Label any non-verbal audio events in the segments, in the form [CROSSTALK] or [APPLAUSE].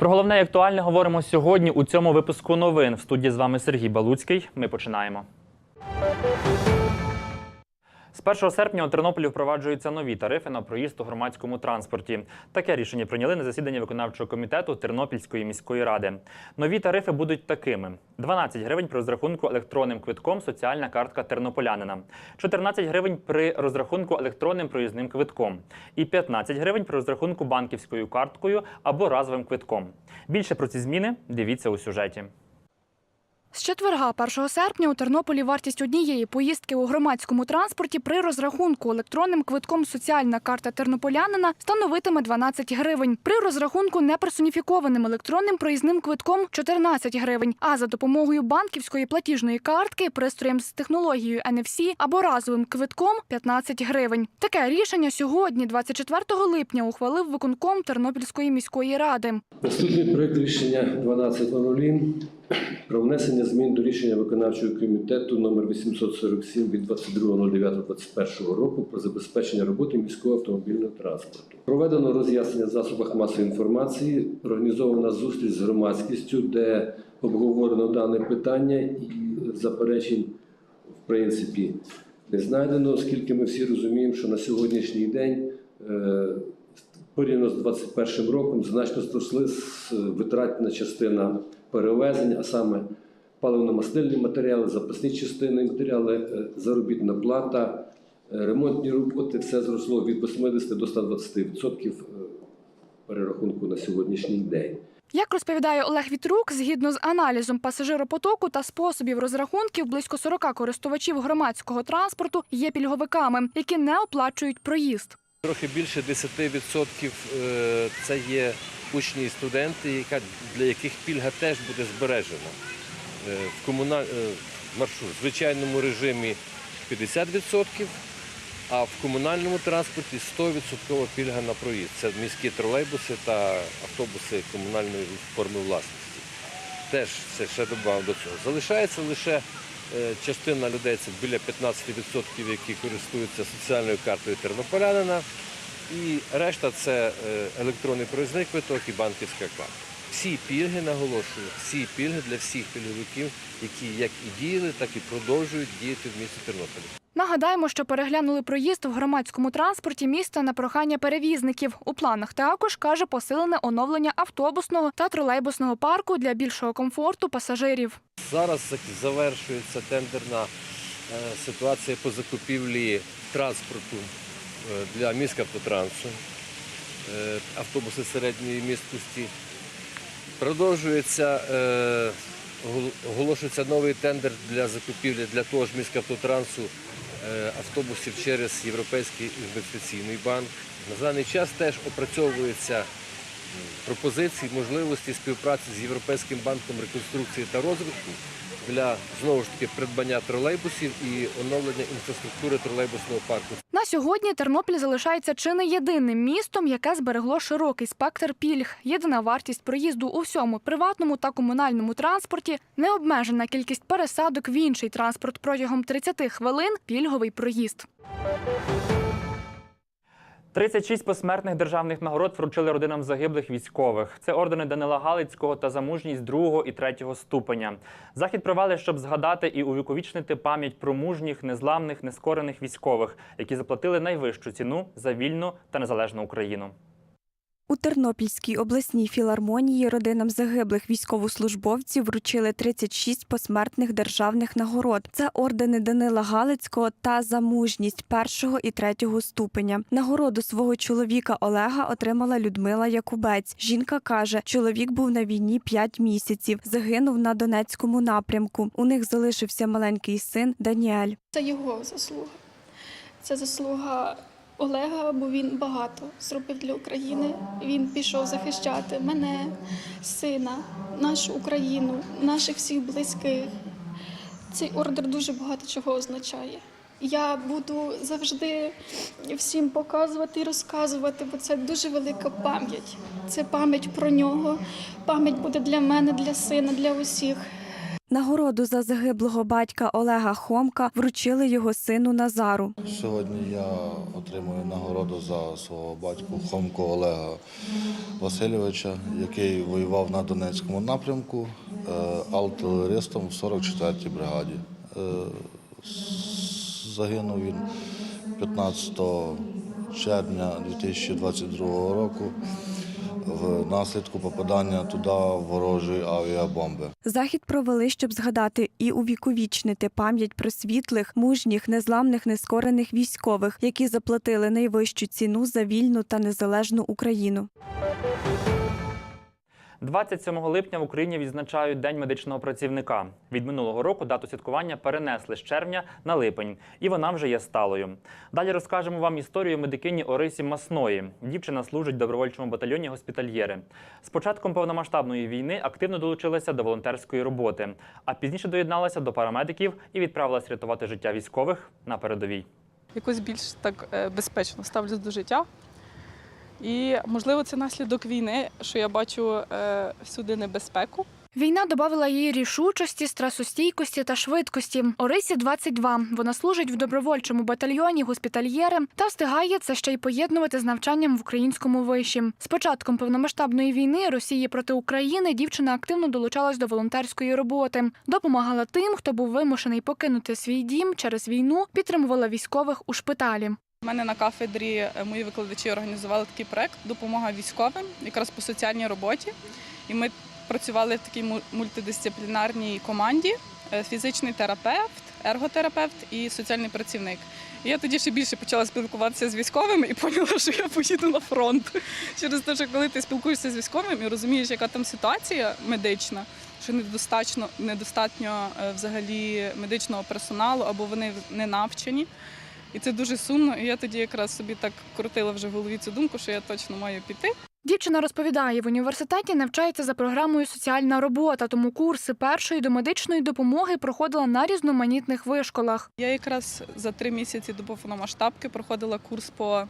Про головне і актуальне говоримо сьогодні у цьому випуску новин. В студії з вами Сергій Балуцький. Ми починаємо. З 1 серпня у Тернополі впроваджуються нові тарифи на проїзд у громадському транспорті. Таке рішення прийняли на засіданні виконавчого комітету Тернопільської міської ради. Нові тарифи будуть такими: 12 гривень при розрахунку електронним квитком соціальна картка тернополянина, 14 гривень при розрахунку електронним проїзним квитком і 15 гривень при розрахунку банківською карткою або разовим квитком. Більше про ці зміни дивіться у сюжеті. З четверга, 1 серпня, у Тернополі вартість однієї поїздки у громадському транспорті при розрахунку електронним квитком соціальна карта тернополянина становитиме 12 гривень. При розрахунку неперсоніфікованим електронним проїзним квитком 14 гривень. А за допомогою банківської платіжної картки, пристроєм з технологією NFC або разовим квитком 15 гривень. Таке рішення сьогодні, 24 липня, ухвалив виконком Тернопільської міської ради. Наступний проект рішення 12.00 про внесення змін до рішення виконавчого комітету номер 847 від 22.09.21 року про забезпечення роботи міського автомобільного транспорту. Проведено роз'яснення в засобах масової інформації, організована зустріч з громадськістю, де обговорено дане питання і заперечень в принципі не знайдено, оскільки ми всі розуміємо, що на сьогоднішній день е, порівняно з 2021 роком значно зросли витратна частина перевезень, а саме паливно-мастильні матеріали, запасні частини матеріали, е, заробітна плата, е, ремонтні роботи. Все зросло від 80 до 120% е, перерахунку на сьогоднішній день. Як розповідає Олег Вітрук, згідно з аналізом пасажиропотоку та способів розрахунків, близько 40 користувачів громадського транспорту є пільговиками, які не оплачують проїзд. Трохи більше 10% е, це є учні і студенти, яка- для яких пільга теж буде збережена. Е, В комуналь... е, маршрут в звичайному режимі 50%, а в комунальному транспорті 100% пільга на проїзд. Це міські тролейбуси та автобуси комунальної форми власності. Теж це ще додав до цього. Залишається лише е, частина людей, це біля 15%, які користуються соціальною картою тернополянина. І решта це е, електронний проїзний квиток і банківська карта. Всі пільги, наголошую, всі пільги для всіх пільговиків, які як і діяли, так і продовжують діяти в місті Тернополі. Нагадаємо, що переглянули проїзд в громадському транспорті міста на прохання перевізників. У планах також каже посилене оновлення автобусного та тролейбусного парку для більшого комфорту пасажирів. Зараз завершується тендерна е, ситуація по закупівлі транспорту для міськавтотрансу, е, автобуси середньої місткості. Продовжується, е, оголошується новий тендер для закупівлі для того ж міськавтотрансу е, автобусів через Європейський інвестиційний банк. На даний час теж опрацьовуються пропозиції, можливості співпраці з Європейським банком реконструкції та розвитку для знову ж таки придбання тролейбусів і оновлення інфраструктури тролейбусного парку. На сьогодні Тернопіль залишається чи не єдиним містом, яке зберегло широкий спектр пільг. Єдина вартість проїзду у всьому приватному та комунальному транспорті, необмежена кількість пересадок в інший транспорт протягом 30 хвилин пільговий проїзд. 36 посмертних державних нагород вручили родинам загиблих військових. Це ордени Данила Галицького та за мужність другого і третього ступеня. Захід провели, щоб згадати і увіковічнити пам'ять про мужніх, незламних, нескорених військових, які заплатили найвищу ціну за вільну та незалежну Україну. У Тернопільській обласній філармонії родинам загиблих військовослужбовців вручили 36 посмертних державних нагород. Це ордени Данила Галицького та за мужність першого і третього ступеня. Нагороду свого чоловіка Олега отримала Людмила Якубець. Жінка каже, чоловік був на війні 5 місяців, загинув на Донецькому напрямку. У них залишився маленький син Даніель. Це його заслуга. Це заслуга Олега, бо він багато зробив для України. Він пішов захищати мене, сина, нашу Україну, наших всіх близьких. Цей ордер дуже багато чого означає. Я буду завжди всім показувати і розказувати, бо це дуже велика пам'ять. Це пам'ять про нього. Пам'ять буде для мене, для сина, для усіх. Нагороду за загиблого батька Олега Хомка вручили його сину Назару. Сьогодні я отримую нагороду за свого батьку Хомко Олега Васильовича, який воював на Донецькому напрямку е, артилеристом в 44-й бригаді. Е, Загинув він 15 червня 2022 року внаслідку попадання туди ворожої авіабомби. Захід провели, щоб згадати і увіковічнити пам'ять про світлих, мужніх, незламних, нескорених військових, які заплатили найвищу ціну за вільну та незалежну Україну. 27 липня в Україні відзначають День медичного працівника. Від минулого року дату святкування перенесли з червня на липень, і вона вже є сталою. Далі розкажемо вам історію медикині Орисі Масної. Дівчина служить в добровольчому батальйоні госпітальєри. З початком повномасштабної війни активно долучилася до волонтерської роботи, а пізніше доєдналася до парамедиків і відправилась рятувати життя військових на передовій. якось більш так е, безпечно ставлюсь до життя. І можливо це наслідок війни, що я бачу е, всюди небезпеку. Війна додавала їй рішучості, стресостійкості та швидкості. Орисі 22. Вона служить в добровольчому батальйоні госпітальєри та встигає це ще й поєднувати з навчанням в українському виші. З початком повномасштабної війни Росії проти України дівчина активно долучалась до волонтерської роботи, допомагала тим, хто був вимушений покинути свій дім через війну, підтримувала військових у шпиталі. У мене на кафедрі е, мої викладачі організували такий проект Допомога військовим, якраз по соціальній роботі. І ми працювали в такій мультидисциплінарній команді: е, фізичний терапевт, ерготерапевт і соціальний працівник. І я тоді ще більше почала спілкуватися з військовими і поняла, що я поїду на фронт. Через те, що коли ти спілкуєшся з військовим і розумієш, яка там ситуація медична, що недостатньо, недостатньо взагалі медичного персоналу або вони не навчені. І це дуже сумно. І я тоді якраз собі так крутила вже в голові цю думку, що я точно маю піти. Дівчина розповідає, в університеті навчається за програмою соціальна робота, тому курси першої домедичної допомоги проходила на різноманітних вишколах. Я якраз за три місяці до повномасштабки проходила курс по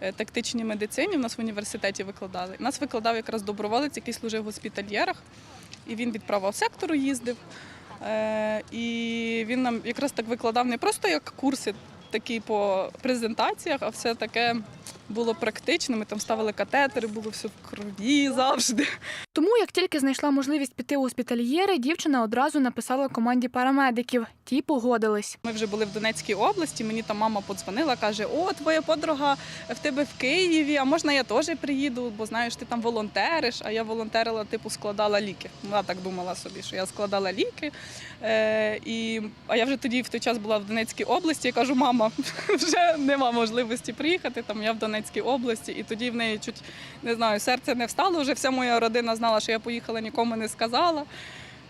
е, тактичній медицині. У нас в університеті викладали. Нас викладав якраз доброволець, який служив в госпітальєрах, і він від правого сектору їздив. Е, І він нам якраз так викладав не просто як курси, такі по презентаціях, а все таке було практично. Ми там ставили катетери, було все в крові завжди. Тому, як тільки знайшла можливість піти у госпітальєри, дівчина одразу написала команді парамедиків. Ті погодились. Ми вже були в Донецькій області. Мені там мама подзвонила, каже: О, твоя подруга в тебе в Києві, а можна я теж приїду, бо знаєш, ти там волонтериш. А я волонтерила, типу, складала ліки. Вона так думала собі, що я складала ліки. Е, і, а я вже тоді в той час була в Донецькій області. Я кажу, мама, [LAUGHS] вже нема можливості приїхати. Там я в Донецькій області, і тоді в неї чуть не знаю, серце не встало. Вже вся моя родина знала, що я поїхала, нікому не сказала.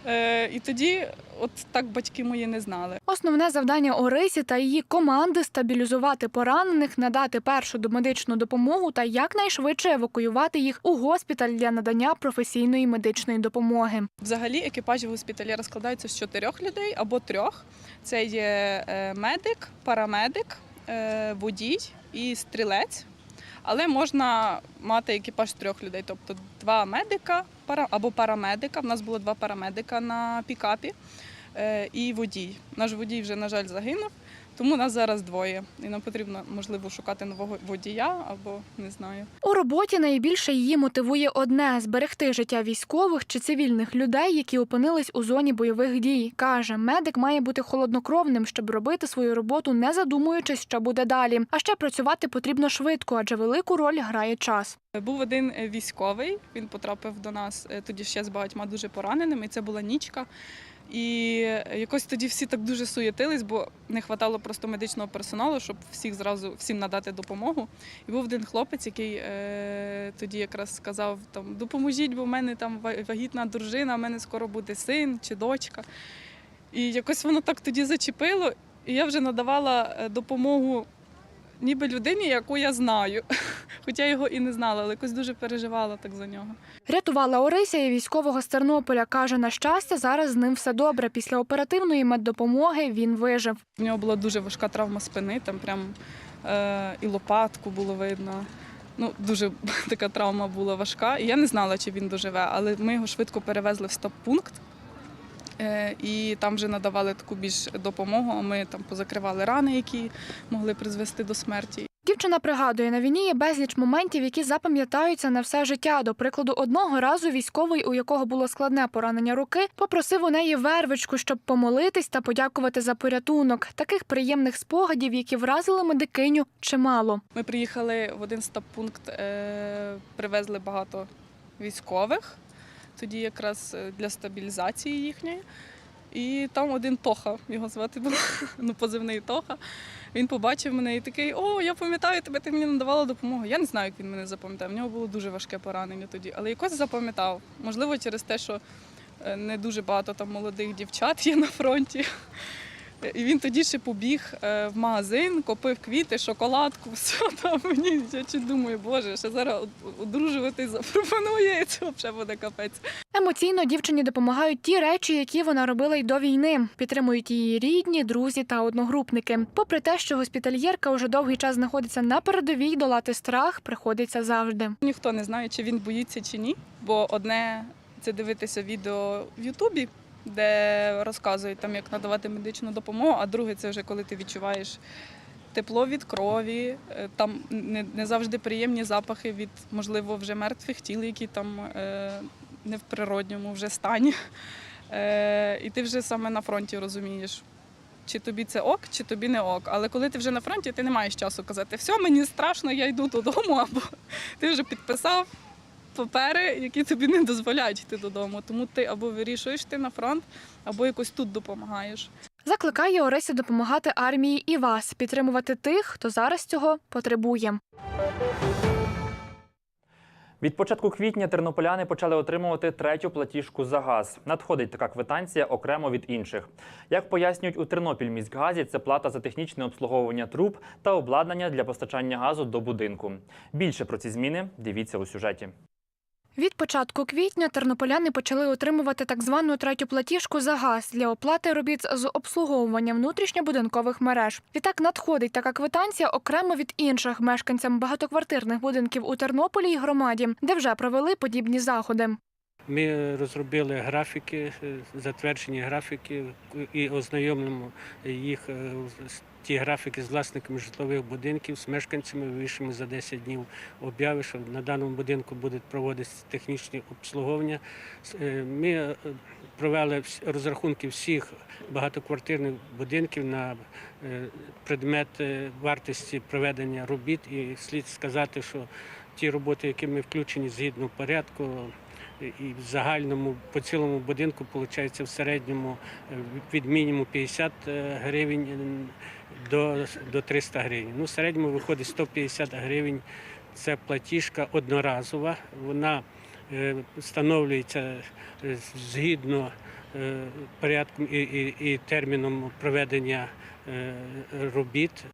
Е, і тоді, от так батьки мої не знали. Основне завдання Орисі та її команди стабілізувати поранених, надати першу домедичну допомогу та якнайшвидше евакуювати їх у госпіталь для надання професійної медичної допомоги. Взагалі екіпажі госпіталєра складаються з чотирьох людей або трьох. Це є е, медик, парамедик, е, водій і стрілець. Але можна мати екіпаж трьох людей, тобто два медика або парамедика. В нас було два парамедика на пікапі е, і водій. Наш водій вже, на жаль, загинув, тому нас зараз двоє. І нам потрібно, можливо, шукати нового водія або не знаю. У роботі найбільше її мотивує одне зберегти життя військових чи цивільних людей, які опинились у зоні бойових дій. каже, медик має бути холоднокровним, щоб робити свою роботу, не задумуючись, що буде далі. А ще працювати потрібно швидко, адже велику роль грає час. Був один е, військовий, він потрапив до нас е, тоді ще з багатьма дуже пораненими. і Це була нічка. І якось тоді всі так дуже суєтились, бо не вистачало просто медичного персоналу, щоб всіх зразу всім надати допомогу. І був один хлопець, який е, тоді якраз сказав: там допоможіть, бо в мене там вагітна дружина, в мене скоро буде син чи дочка. І якось воно так тоді зачепило, і я вже надавала е, допомогу ніби людині, яку я знаю. [LAUGHS] Хоча я його і не знала, але якось дуже переживала так за нього. Рятувала Орися і військового з Тернополя. Каже, на щастя, зараз з ним все добре. Після оперативної меддопомоги він вижив. У нього була дуже важка травма спини, там прям е, і лопатку було видно. Ну, дуже [LAUGHS] така травма була важка. І я не знала, чи він доживе, але ми його швидко перевезли в стоп-пункт. І там вже надавали таку більш допомогу. Ми там позакривали рани, які могли призвести до смерті. Дівчина пригадує, на війні є безліч моментів, які запам'ятаються на все життя. До прикладу, одного разу військовий, у якого було складне поранення руки, попросив у неї вервичку, щоб помолитись та подякувати за порятунок. Таких приємних спогадів, які вразили медикиню, чимало. Ми приїхали в один стоп-пункт, е, привезли багато військових, тоді якраз е, для стабілізації їхньої. І там один Тоха, його звати було, [LAUGHS] ну, позивний Тоха. Він побачив мене і такий: О, я пам'ятаю тебе, ти мені надавала допомогу. Я не знаю, як він мене запам'ятав. В нього було дуже важке поранення тоді, але якось запам'ятав. Можливо, через те, що е, не дуже багато там молодих дівчат є на фронті. І він тоді ще побіг е, в магазин, купив квіти, шоколадку, [LAUGHS] все там мені. Я чи думаю, боже, ще зараз одружувати запропонує, і це взагалі буде капець. Емоційно дівчині допомагають ті речі, які вона робила й до війни. Підтримують її рідні, друзі та одногрупники. Попри те, що госпітальєрка уже довгий час знаходиться на передовій, долати страх приходиться завжди. Ніхто не знає, чи він боїться чи ні. Бо одне це дивитися відео в Ютубі, де розказують там, як надавати медичну допомогу, а друге це вже коли ти відчуваєш тепло від крові, е, там не, не завжди приємні запахи від, можливо, вже мертвих тіл, які там е, не в природньому вже стані. Е, і ти вже саме на фронті розумієш. Чи тобі це ок, чи тобі не ок. Але коли ти вже на фронті, ти не маєш часу казати, все, мені страшно, я йду додому, або ти вже підписав папери, які тобі не дозволяють йти додому. Тому ти або вирішуєш йти на фронт, або якось тут допомагаєш. Закликає Оресі допомагати армії і вас, підтримувати тих, хто зараз цього потребує. Від початку квітня тернополяни почали отримувати третю платіжку за газ. Надходить така квитанція окремо від інших. Як пояснюють у Тернопільміськгазі, це плата за технічне обслуговування труб та обладнання для постачання газу до будинку. Більше про ці зміни дивіться у сюжеті. Від початку квітня тернополяни почали отримувати так звану третю платіжку за газ для оплати робіт з обслуговування внутрішньобудинкових мереж. Відтак надходить така квитанція окремо від інших мешканцям багатоквартирних будинків у Тернополі й громаді, де вже провели подібні заходи. Ми розробили графіки, затверджені графіки і ознайомимо їх е, з- ті графіки з власниками житлових будинків, з мешканцями вивішимо за 10 днів обяви, що на даному будинку будуть проводитися технічні обслуговування. Е, Ми е, провели розрахунки всіх багатоквартирних будинків на е, предмет вартості проведення робіт. І слід сказати, що ті роботи, які ми включені згідно порядку, і в загальному по цілому будинку виходить в середньому від мінімуму 50 е, гривень до, до 300 гривень. Ну, в середньому виходить 150 гривень. Це платіжка одноразова. Вона е, встановлюється е, згідно е, порядком і, і, і терміном проведення робіт.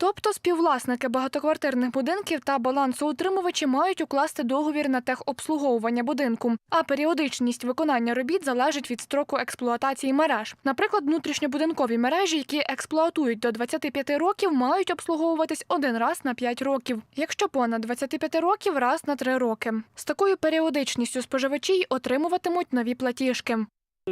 Тобто співвласники багатоквартирних будинків та балансоутримувачі мають укласти договір на техобслуговування будинку, а періодичність виконання робіт залежить від строку експлуатації мереж. Наприклад, внутрішньобудинкові мережі, які експлуатують до 25 років, мають обслуговуватись один раз на 5 років. Якщо понад 25 років раз на 3 роки. З такою періодичністю споживачі й отримуватимуть нові платіжки.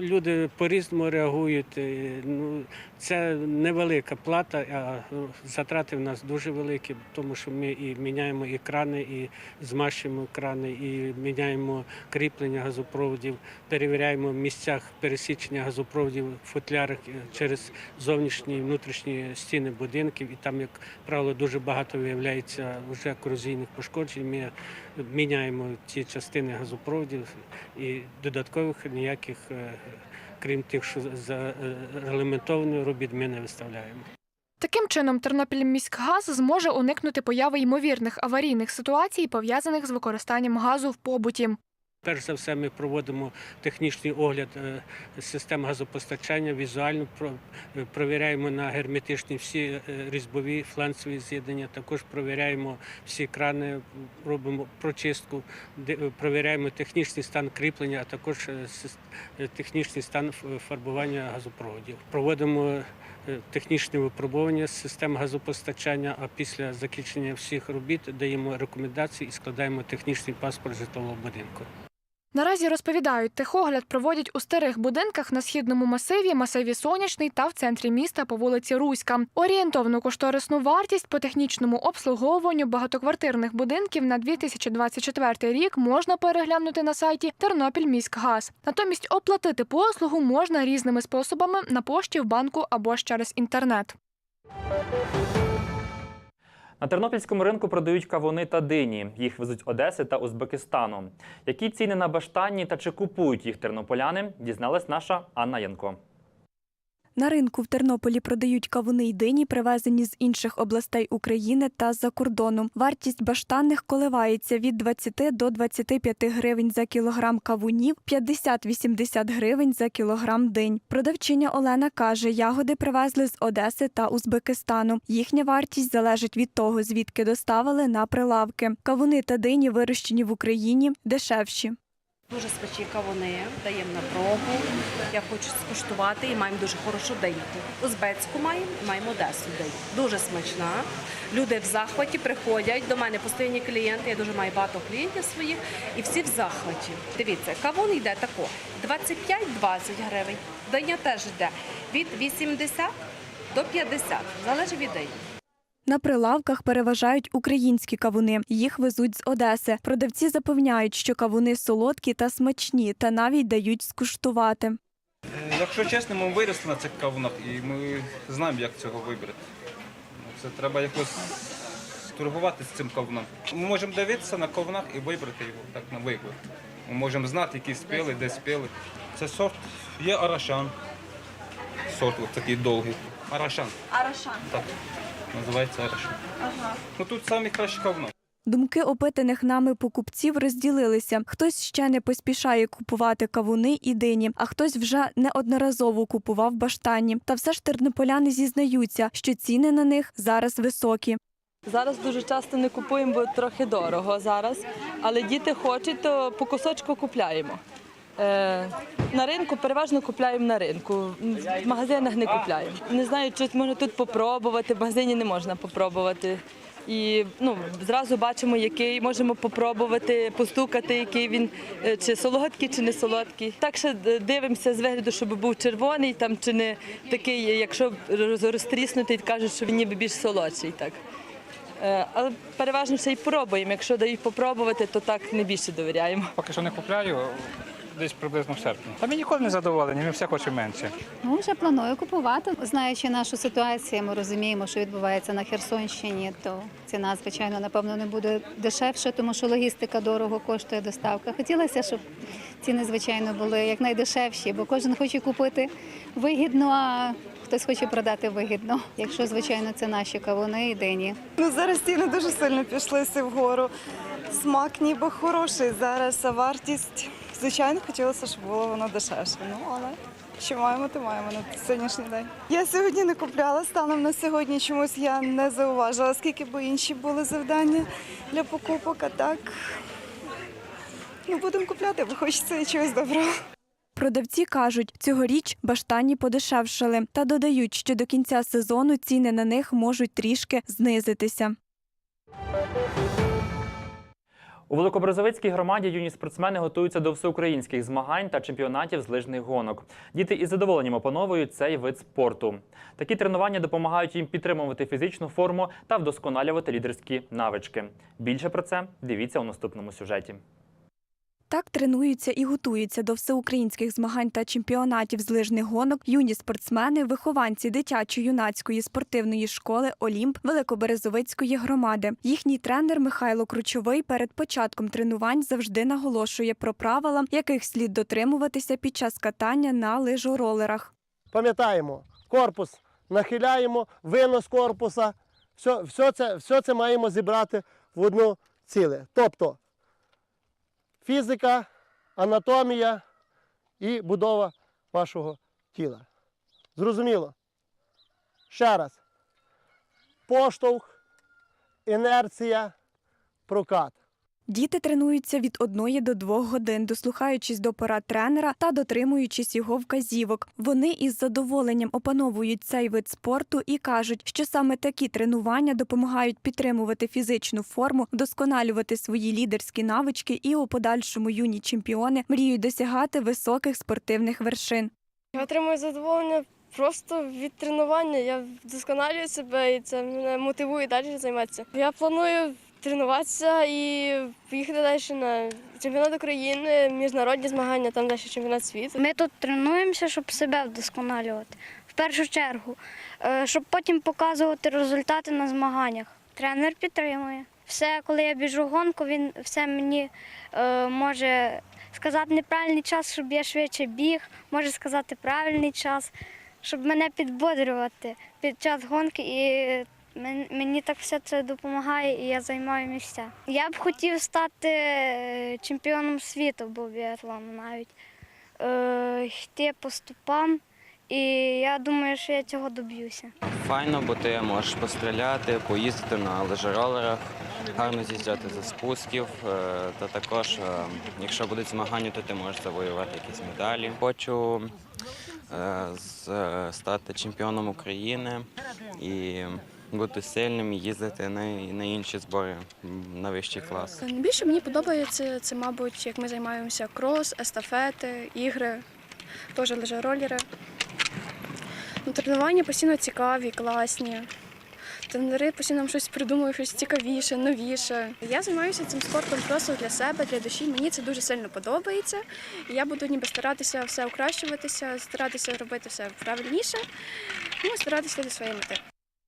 Люди по-різному реагують. е, Ну, це невелика плата, а затрати в нас дуже великі, тому що ми і міняємо і крани, і змащуємо крани, і міняємо кріплення газопроводів, перевіряємо в місцях пересічення газопроводів в футлярах е, через зовнішні і внутрішні стіни будинків. І там, як правило, дуже багато виявляється вже корозійних пошкоджень. Ми міняємо ті частини газопроводів і додаткових ніяких, е, крім тих, що за регламентованою робіт, ми не виставляємо. Таким чином, Тернопільміськгаз зможе уникнути появи ймовірних аварійних ситуацій, пов'язаних з використанням газу в побуті. Перш за все, ми проводимо технічний огляд е, систем газопостачання, візуально е, провіряємо на герметичні всі е, різьбові фланцеві з'єднання. Також провіряємо всі крани, робимо прочистку, провіряємо технічний стан кріплення, а також технічний стан фарбування газопроводів. Проводимо технічне випробування систем газопостачання. А після закінчення всіх робіт даємо рекомендації і складаємо технічний паспорт житлового будинку. Наразі розповідають, техогляд проводять у старих будинках на східному масиві, масиві Сонячний та в центрі міста по вулиці Руська. Орієнтовну кошторисну вартість по технічному обслуговуванню багатоквартирних будинків на 2024 рік можна переглянути на сайті Тернопільміськгаз. Натомість оплатити послугу можна різними способами на пошті в банку або ж через інтернет. На тернопільському ринку продають кавуни та дині. Їх везуть Одеси та Узбекистану. Які ціни на баштанні та чи купують їх тернополяни, дізналась наша Анна Янко. На ринку в Тернополі продають кавуни й дині, привезені з інших областей України та з-за кордону. Вартість баштанних коливається від 20 до 25 гривень за кілограм кавунів, 50-80 гривень за кілограм динь. Продавчиня Олена каже, ягоди привезли з Одеси та Узбекистану. Їхня вартість залежить від того, звідки доставили на прилавки. Кавуни та дині, вирощені в Україні, дешевші. Дуже смачні кавуни, даємо на пробу. Я хочу скуштувати і маємо дуже хорошу деньку. Узбецьку маємо, маємо Одесу день. Дуже смачна. Люди в захваті приходять до мене постійні клієнти. Я дуже маю багато клієнтів своїх, і всі в захваті. Дивіться, кавун йде тако: 25-20 гривень. Диня теж йде від 80 до 50, залежить від дині. На прилавках переважають українські кавуни. Їх везуть з Одеси. Продавці запевняють, що кавуни солодкі та смачні, та навіть дають скуштувати. Якщо чесно, ми виросли на цих кавунах і ми знаємо, як цього вибрати. Ну, Це треба якось торгувати з цим кавуном. Ми можемо дивитися на кавунах і вибрати його так на вибір. Ми можемо знати, які спіли, де спіли. Це сорт є арашан. Сорт такий довгий. Арашан. Арашан. Так. Називається. Ага. Ну тут самі кращі кавуни. Думки опитаних нами покупців розділилися. Хтось ще не поспішає купувати кавуни і дині, а хтось вже неодноразово купував баштані. Та все ж тернополяни зізнаються, що ціни на них зараз високі. Зараз дуже часто не купуємо, бо трохи дорого зараз. Але діти хочуть, то по кусочку купляємо. Е, на ринку переважно купляємо на ринку. В магазинах не купляємо. Не знаю, чи можна тут попробувати, в магазині не можна попробувати. І ну, зразу бачимо, який можемо попробувати, постукати, який він е, чи солодкий, чи не солодкий. Так ще дивимося з вигляду, щоб був червоний, там чи не такий, якщо роз- розтріснутий, кажуть, що він ніби більш солодший. Так. Е, Але переважно ще й пробуємо. Якщо дають попробувати, то так не більше довіряємо. Поки що не купляю, десь приблизно в серпні. А ми ніколи не задоволені, ми все хочемо менше. Ну, вже планую купувати. Знаючи нашу ситуацію, ми розуміємо, що відбувається на Херсонщині, то ціна, звичайно, напевно, не буде дешевше, тому що логістика дорого коштує доставка. Хотілося, щоб ціни, звичайно, були якнайдешевші, бо кожен хоче купити вигідно, а хтось хоче продати вигідно. Якщо, звичайно, це наші кавуни і дині. Ну зараз ціни дуже сильно пішли вгору. Смак ніби хороший зараз, а вартість, звичайно, хотілося, щоб було воно дешевше. Ну але що маємо, то маємо на сьогоднішній день. Я сьогодні не купляла станом на сьогодні. Чомусь я не зауважила, скільки б інші були завдання для покупок. А так ну будемо купляти, бо хочеться і чогось доброго. Продавці кажуть, цьогоріч баштані подешевшали та додають, що до кінця сезону ціни на них можуть трішки знизитися. У Великобразовицькій громаді юні спортсмени готуються до всеукраїнських змагань та чемпіонатів з лижних гонок. Діти із задоволенням опановують цей вид спорту. Такі тренування допомагають їм підтримувати фізичну форму та вдосконалювати лідерські навички. Більше про це дивіться у наступному сюжеті. Так тренуються і готуються до всеукраїнських змагань та чемпіонатів з лижних гонок юні спортсмени, вихованці дитячо-юнацької спортивної школи Олімп Великоберезовицької громади. Їхній тренер Михайло Кручовий перед початком тренувань завжди наголошує про правила, яких слід дотримуватися під час катання на лижоролерах. Пам'ятаємо, корпус нахиляємо, винос корпуса. Все, все, це, все це маємо зібрати в одну ціле. Тобто фізика, анатомія і будова вашого тіла. Зрозуміло? Ще раз. Поштовх, інерція, прокат. Діти тренуються від 1 до 2 годин, дослухаючись до порад тренера та дотримуючись його вказівок. Вони із задоволенням опановують цей вид спорту і кажуть, що саме такі тренування допомагають підтримувати фізичну форму, вдосконалювати свої лідерські навички і у подальшому юні чемпіони мріють досягати високих спортивних вершин. Я отримую задоволення просто від тренування. Я вдосконалюю себе і це мене мотивує далі займатися. Я планую тренуватися і поїхати далі на чемпіонат України, міжнародні змагання, там далі чемпіонат світу. Ми тут тренуємося, щоб себе вдосконалювати. В першу чергу, е, щоб потім показувати результати на змаганнях. Тренер підтримує. Все, коли я біжу гонку, він все мені е, може сказати неправильний час, щоб я швидше біг, може сказати правильний час, щоб мене підбодрювати під час гонки. І мені так все це допомагає, і я займаю місця. Я б хотів стати е, чемпіоном світу, бо біатлону навіть е, йти по стопам, і я думаю, що я цього доб'юся. Файно, бо ти можеш постріляти, поїздити на лежеролерах, гарно з'їжджати за спусків. е, Та також, якщо будуть змагання, то ти можеш завоювати якісь медалі. Хочу стати чемпіоном України і бути сильним, їздити на, на інші збори на вищий клас. Найбільше мені подобається це, мабуть, як ми займаємося крос, естафети, ігри, теж лежероліри. Ну, тренування постійно цікаві, класні. Тренери постійно щось придумують, щось цікавіше, новіше. Я займаюся цим спортом просто для себе, для душі. Мені це дуже сильно подобається. Я буду ніби старатися все окращуватися, старатися робити все правильніше, ну, старатися до своєї мети.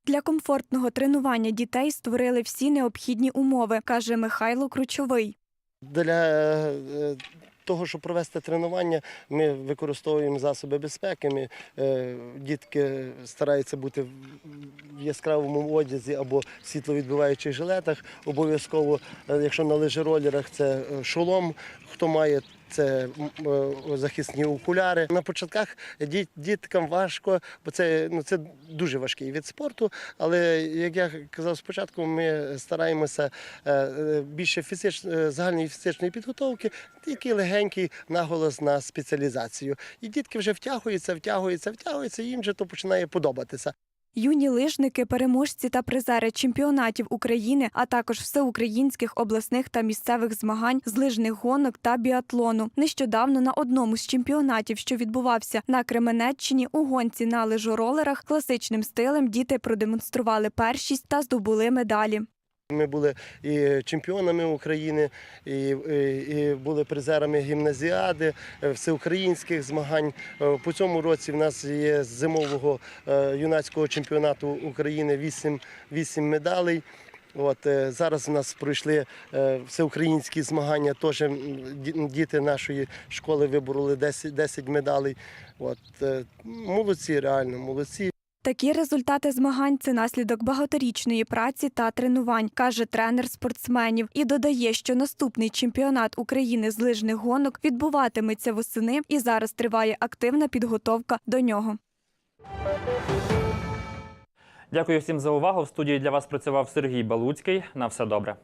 Для комфортного тренування дітей створили всі необхідні умови, каже Михайло Кручовий. Для е, того, щоб провести тренування, ми використовуємо засоби безпеки. Ми, е, дітки стараються бути в яскравому одязі або світловідбиваючих жилетах. Обов'язково, е, якщо на лижеролерах, це е, шолом, хто має. Це е, захисні окуляри. На початках діт- діткам важко, бо це, ну, це дуже важкий від спорту. Але як я казав спочатку, ми стараємося е, е, більше фізич, загальної фізичної підготовки, який легенький наголос на спеціалізацію. І дітки вже втягуються, втягуються, втягуються, їм вже то починає подобатися. Юні лижники, переможці та призери чемпіонатів України, а також всеукраїнських обласних та місцевих змагань з лижних гонок та біатлону. Нещодавно на одному з чемпіонатів, що відбувався на Кременеччині, у гонці на лижоролерах, класичним стилем діти продемонстрували першість та здобули медалі. Ми були і чемпіонами України, і, і, були призерами гімназіади, е, всеукраїнських змагань. Е, По цьому році в нас є з зимового е, юнацького чемпіонату України 8, 8 медалей. От зараз у нас пройшли всеукраїнські змагання. Теж діти нашої школи вибороли 10, 10 медалей. От молодці, реально молодці. Такі результати змагань це наслідок багаторічної праці та тренувань, каже тренер спортсменів, і додає, що наступний чемпіонат України з лижних гонок відбуватиметься восени, і зараз триває активна підготовка до нього. Дякую всім за увагу. В студії для вас працював Сергій Балуцький. На все добре.